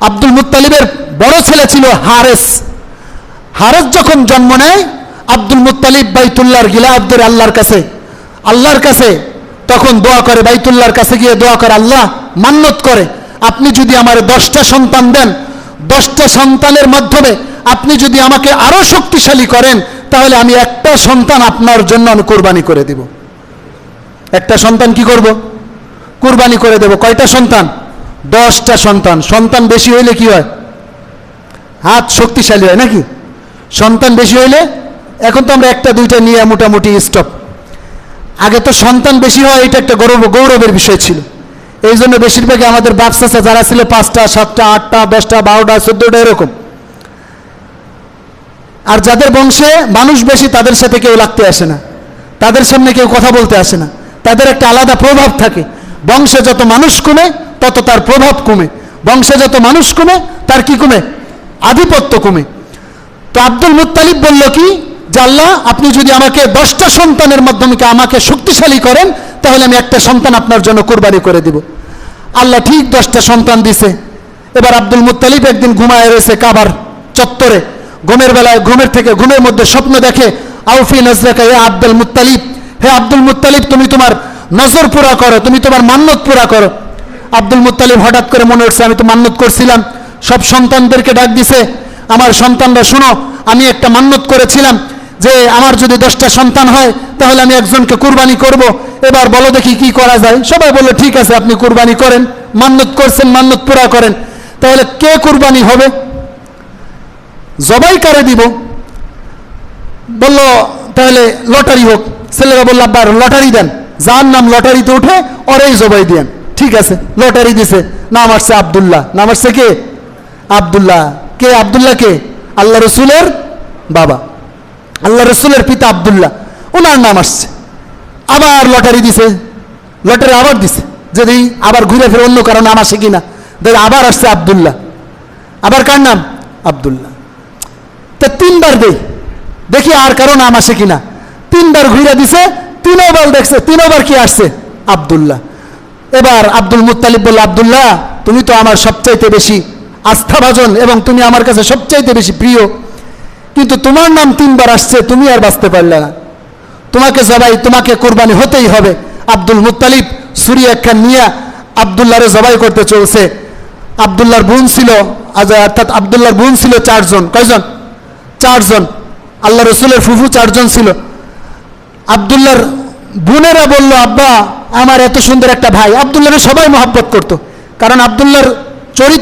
আব্দুল মুত্তালিবের বড় ছেলে ছিল হারেস। হারেস যখন জন্ম নেয়, আব্দুল মুত্তালিব বাইতুল্লাহর গিলাফদের আল্লাহর কাছে আল্লাহর কাছে তখন দোয়া করে, বাইতুল্লাহর কাছে গিয়ে দোয়া করে, আল্লাহ মান্যত করে, আপনি যদি আমার দশটা সন্তান দেন, দশটা সন্তানের মাধ্যমে আপনি যদি আমাকে আরও শক্তিশালী করেন, তাহলে আমি একটা সন্তান আপনার জন্য আমি কোরবানি করে দিব। একটা সন্তান কি করব? কোরবানি করে দেব। কয়টা সন্তান? দশটা সন্তান। সন্তান বেশি হইলে কি হয়? হাত শক্তিশালী হয় নাকি? সন্তান বেশি হইলে এখন তো আমরা একটা, দুইটা নিয়ে মোটামুটি স্টপ আগে তো সন্তান বেশি হয়, এটা একটা গৌরব, গৌরবের বিষয় ছিল। এই জন্য বেশিরভাগই আমাদের বাপসাসা যারা ছিল, পাঁচটা, সাতটা, আটটা, দশটা, বারোটা, চোদ্দোটা, এরকম। আর যাদের বংশে মানুষ বেশি, তাদের সাথে কেউ লাগতে আসে না। তাদের সামনে কেউ কথা বলতে আসে না। তাদের একটা আলাদা প্রভাব থাকে। বংশে যত মানুষ কমে তত তার প্রভাব কমে। বংশে যত মানুষ কমে, তার কি কমে? আধিপত্য কমে। তো আব্দুল মুত্তালিব বলল কি? আল্লাহ, আপনি যদি আমাকে দশটা সন্তানের মাধ্যমে আমাকে শক্তিশালী করেন, তাহলে আমি একটা সন্তান আপনার জন্য কোরবানি করে দিব। আল্লাহ ঠিক দশটা সন্তান দিছে। এবার আব্দুল মুত্তালিব একদিন ঘুমায় রয়েছে কাবার চত্বরে। ঘুমের বেলায়, ঘুমের থেকে ঘুমের মধ্যে স্বপ্ন দেখে, আউফি নজরাকা হে আব্দুল মুত্তালিব, হে আব্দুল মুত্তালিব, তুমি তোমার নজর পুরা করো, তুমি তোমার মান্যত পুরা করো। আব্দুল মুত্তালিব হঠাৎ করে মনে হচ্ছে, আমি তো মান্যত করছিলাম। সব সন্তানদেরকে ডাক দিছে। আমার সন্তানরা, শুনো, আমি একটা মান্যত করেছিলাম যে আমার যদি দশটা সন্তান হয়, তাহলে আমি একজনকে কুরবানি করব। এবার বলো দেখি কি করা যায়। সবাই বলল, ঠিক আছে, আপনি কুরবানি করেন। মান্যত করছেন মান্যত পুরা করেন। তাহলে কে কুরবানি হবে? জবাই কারে দিব। বলল, তাহলে লটারি হোক। ছেলেরা বলল আব্বার লটারি দেন। যার নাম লটারিতে উঠে, ওরাই জবাই দেন। ঠিক আছে, লটারি দিছে। নাম আসছে আবদুল্লাহ। নাম আসছে কে? আবদুল্লাহ। কে আবদুল্লাহ কে? আল্লাহ রসুলের বাবা। আল্লাহ রসুলের পিতা আবদুল্লাহ। ওনার নাম আসছে। আবার লটারি দিছে। লটারি আবার দিছে। যদি আবার ঘুরে ফিরে অন্য কারও নাম আসে কিনা দেখি আবার আসছে আবদুল্লাহ। আবার কার নাম? আবদুল্লাহ। তা তিনবার দেই। দেখি আর কারও নাম আসে কিনা। তিনবার ঘুরে দিছে তিনবার দেখছে তিনবার কি আসছে? আবদুল্লাহ। এবার আব্দুল মুতালিব বলল, আবদুল্লাহ, তুমি তো আমার সবচাইতে বেশি আস্থাভাজন এবং তুমি আমার কাছে সবচাইতে বেশি প্রিয়। কিন্তু তোমার নাম তিনবার আসছে, তুমি আর বাঁচতে পারলে না। তোমাকে জবাই, তোমাকে কোরবানি হতেই হবে। আব্দুল মুত্তালিব সুরি একখান নিয়ে আবদুল্লাহরে জবাই করতে চলছে। আবদুল্লাহর বোন ছিল অর্থাৎ আবদুল্লাহর বোন ছিল চারজন। কয়জন? চারজন। আল্লাহ রসুলের ফুফু চারজন ছিল। আবদুল্লাহর বোনেরা বলল, আব্বা, আমার এত সুন্দর একটা ভাই। আবদুল্লাহরে সবাই মহাব্বত করতো। কারণ আবদুল্লাহর চরিত্র